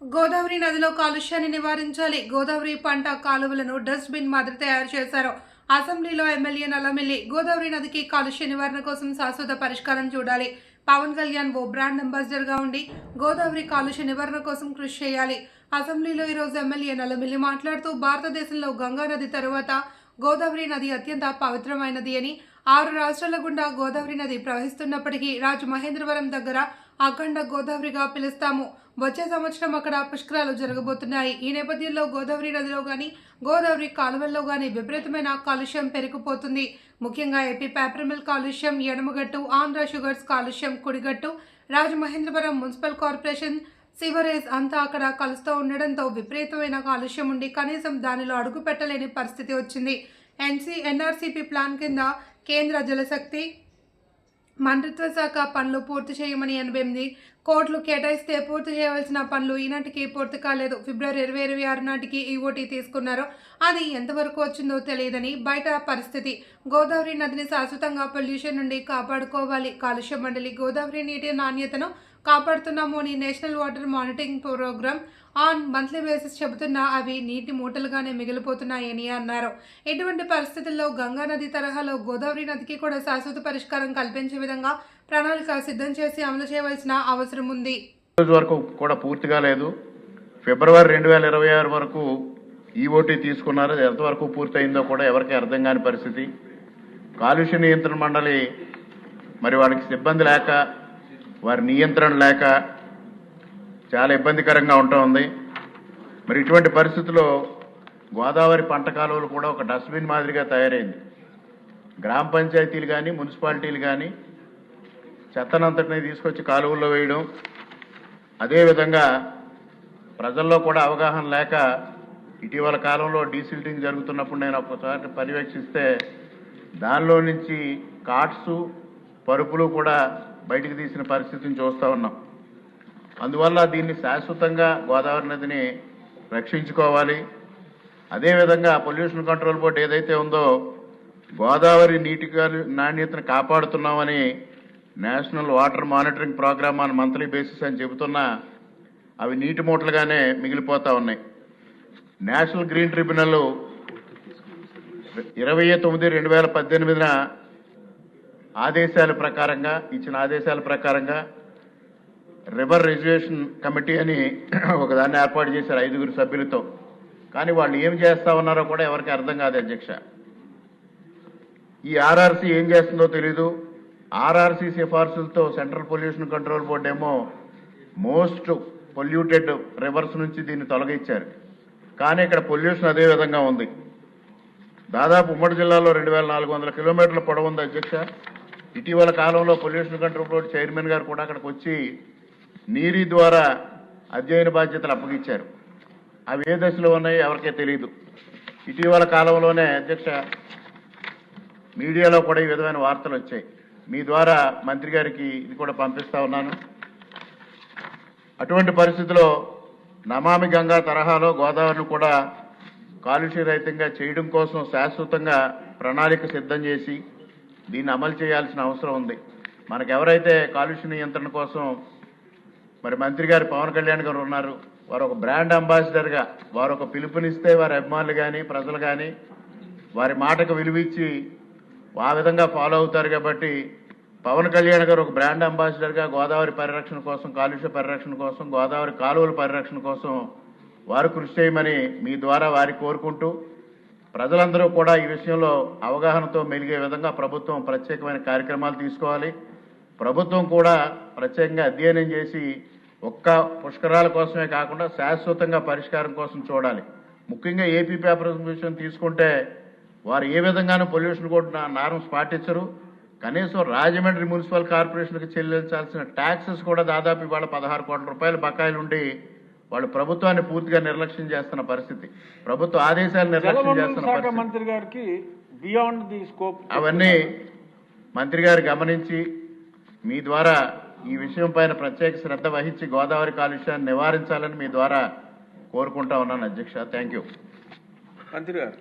గోదావరి నదిలో కాలుష్యాన్ని నివారించాలి. గోదావరి పంట కాలువలను డస్ట్బిన్ మాదిరి తయారు చేశారు. అసెంబ్లీలో ఎమ్మెల్యే నల్లమిల్లి గోదావరి నదికి కాలుష్య నివారణ కోసం శాశ్వత పరిష్కారం చూడాలి. పవన్ కళ్యాణ్ ఓ బ్రాండ్ అంబాసిడర్గా ఉండి గోదావరి కాలుష్య నివారణ కోసం కృషి చేయాలి. అసెంబ్లీలో ఈరోజు ఎమ్మెల్యే నల్లమిల్లి మాట్లాడుతూ భారతదేశంలో గంగా నది తరువాత గోదావరి నది అత్యంత పవిత్రమైనది అని ఆరు రాష్ట్రాల గుండా గోదావరి నది ప్రవహిస్తున్నప్పటికీ రాజమహేంద్రవరం దగ్గర అఖండ గోదావరిగా పిలుస్తాము. వచ్చే సంవత్సరం అక్కడ పుష్కరాలు జరగబోతున్నాయి. ఈ నేపథ్యంలో గోదావరి నదిలో కానీ గోదావరి కాలువల్లో కానీ విపరీతమైన కాలుష్యం పెరిగిపోతుంది. ముఖ్యంగా ఏపీ పేపర్మిల్ కాలుష్యం ఎడమగట్టు ఆంధ్ర షుగర్స్ కాలుష్యం కుడిగట్టు రాజమహేంద్రవరం మున్సిపల్ కార్పొరేషన్ సివరేజ్ అంతా అక్కడ కలుస్తూ ఉండడంతో విపరీతమైన కాలుష్యం ఉండి కనీసం దానిలో అడుగు పెట్టలేని పరిస్థితి వచ్చింది. ఎన్సీ ఎన్ఆర్సీపీ ప్లాన్ కింద కేంద్ర జలశక్తి మంత్రిత్వ శాఖ పనులు పూర్తి చేయమని ఎనభై ఎనిమిది కోట్లు కేటాయిస్తే పూర్తి చేయవలసిన పనులు ఈనాటికి పూర్తి కాలేదు. ఫిబ్రవరి ఇరవై ఇరవై ఆరు నాటికి ఈఓటీ తీసుకున్నారు అది ఎంతవరకు వచ్చిందో తెలియదని బయట పరిస్థితి. గోదావరి నదిని శాశ్వతంగా పొల్యూషన్ నుండి కాపాడుకోవాలి. కాలుష్య మండలి గోదావరి నీటి నాణ్యతను కాపాడుతున్నాము అని national water monitoring program on monthly basis చెబుతున్నా అవి నీటి మూటలుగానే మిగిలిపోతున్నాయని అన్నారు. ఇటువంటి పరిస్థితుల్లో గంగా నది తరహాలో గోదావరి నదికి కూడా శాశ్వత పరిష్కారం కల్పించే విధంగా ప్రణాళిక సిద్ధం చేసి అమలు చేయవలసిన అవసరం ఉంది. రోజు వరకు కూడా పూర్తిగా లేదు. ఫిబ్రవరి రెండు వేల ఇరవై ఆరు వరకు ఈఓటీ తీసుకున్నారు. ఎంతవరకు పూర్తయిందో కూడా ఎవరికి అర్థం కాని పరిస్థితి. కాలుష్య నియంత్రణ మండలి మరి వారికి సిబ్బంది లేక వారి నియంత్రణ లేక చాలా ఇబ్బందికరంగా ఉంటా ఉంది. మరి ఇటువంటి పరిస్థితుల్లో గోదావరి పంట కాలువలు కూడా ఒక డస్ట్బిన్ మాదిరిగా తయారైంది. గ్రామ పంచాయతీలు కానీ మున్సిపాలిటీలు కానీ చెత్తనంతటిని తీసుకొచ్చి కాలువల్లో వేయడం అదేవిధంగా ప్రజల్లో కూడా అవగాహన లేక ఇటీవల కాలంలో డీసిల్టింగ్ జరుగుతున్నప్పుడు నేను ఒకసారి పర్యవేక్షిస్తే దానిలో నుంచి కాట్స్ పరుపులు కూడా బయటికి తీసిన పరిస్థితిని చూస్తూ ఉన్నాం. అందువల్ల దీన్ని శాశ్వతంగా గోదావరి నదిని రక్షించుకోవాలి. అదేవిధంగా పొల్యూషన్ కంట్రోల్ బోర్డు ఏదైతే ఉందో గోదావరి నీటి నాణ్యతను కాపాడుతున్నామని national water monitoring program on monthly basis అని చెబుతున్నా అవి నీటి మూటలుగానే మిగిలిపోతా ఉన్నాయి. నేషనల్ గ్రీన్ ట్రిబ్యునల్ ఇరవై తొమ్మిది రెండు వేల పద్దెనిమిదిన ఆదేశాల ప్రకారంగా ఇచ్చిన ఆదేశాల ప్రకారంగా రివర్ రిజర్వేషన్ కమిటీ అని ఒకదాన్ని ఏర్పాటు చేశారు ఐదుగురు సభ్యులతో. కానీ వాళ్ళు ఏం చేస్తా ఉన్నారో కూడా ఎవరికి అర్థం కాదు అధ్యక్ష. ఈ ఆర్ఆర్సీ ఏం చేస్తుందో తెలీదు. ఆర్ఆర్సీ సిఫార్సులతో సెంట్రల్ పొల్యూషన్ కంట్రోల్ బోర్డు ఏమో మోస్ట్ పొల్యూటెడ్ రివర్స్ నుంచి దీన్ని తొలగించారు. కానీ ఇక్కడ పొల్యూషన్ అదే విధంగా ఉంది. దాదాపు ఉమ్మడి జిల్లాలో రెండు వేల నాలుగు వందల కిలోమీటర్ల పొడవు ఉంది అధ్యక్ష. ఇటీవల కాలంలో పొల్యూషన్ కంట్రోల్ బోర్డు చైర్మన్ గారు కూడా అక్కడికి వచ్చి నీరి ద్వారా అధ్యయన బాధ్యతలు అప్పగించారు. అవి ఏ దశలో ఉన్నాయో ఎవరికే తెలియదు ఇటీవల కాలంలోనే అధ్యక్ష మీడియాలో కూడా ఈ విధమైన వార్తలు వచ్చాయి. మీ ద్వారా మంత్రి గారికి ఇది కూడా పంపిస్తా ఉన్నాను. అటువంటి పరిస్థితిలో నమామి గంగా తరహాలో గోదావరిని కూడా కాలుష్య రహితంగా చేయడం కోసం శాశ్వతంగా ప్రణాళిక సిద్ధం చేసి దీన్ని అమలు చేయాల్సిన అవసరం ఉంది. మనకు ఎవరైతే కాలుష్య నియంత్రణ కోసం మరి మంత్రి గారు పవన్ కళ్యాణ్ గారు ఉన్నారు వారు ఒక బ్రాండ్ అంబాసిడర్గా వారు ఒక పిలుపునిస్తే వారి అభిమానులు కానీ ప్రజలు కానీ వారి మాటకు విలువిచ్చి ఆ విధంగా ఫాలో అవుతారు కాబట్టి పవన్ కళ్యాణ్ గారు ఒక బ్రాండ్ అంబాసిడర్గా గోదావరి పరిరక్షణ కోసం కాలుష్య పరిరక్షణ కోసం గోదావరి కాలువల పరిరక్షణ కోసం వారు కృషి చేయమని మీ ద్వారా వారి కోరుకుంటూ ప్రజలందరూ కూడా ఈ విషయంలో అవగాహనతో మెలిగే విధంగా ప్రభుత్వం ప్రత్యేకమైన కార్యక్రమాలు తీసుకోవాలి. ప్రభుత్వం కూడా ప్రత్యేకంగా అధ్యయనం చేసి ఒక్క పుష్కరాల కోసమే కాకుండా శాశ్వతంగా పరిష్కారం కోసం చూడాలి. ముఖ్యంగా ఏపీ పేపర్ విషయం తీసుకుంటే వారు ఏ విధంగానూ పొల్యూషన్ కూడా నార్మ్స్ పాటించరు కనీసం రాజమండ్రి మున్సిపల్ కార్పొరేషన్కి చెల్లించాల్సిన ట్యాక్సెస్ కూడా దాదాపు ఇవాళ పదహారు కోట్ల రూపాయల బకాయిలు ఉండి వాళ్ళు ప్రభుత్వాన్ని పూర్తిగా నిర్లక్ష్యం చేస్తున్న పరిస్థితి. ప్రభుత్వ ఆదేశాలు నిర్లక్ష్యం చేస్తున్న మంత్రి గారికి బియాండ్ ది స్కోప్ అవన్నీ మంత్రి గారు గమనించి మీ ద్వారా ఈ విషయం పైన ప్రత్యేక శ్రద్ధ వహించి గోదావరి కాలుష్యాన్ని నివారించాలని మీ ద్వారా కోరుకుంటా ఉన్నాను అధ్యక్ష. థ్యాంక్ యూ మంత్రి గారు.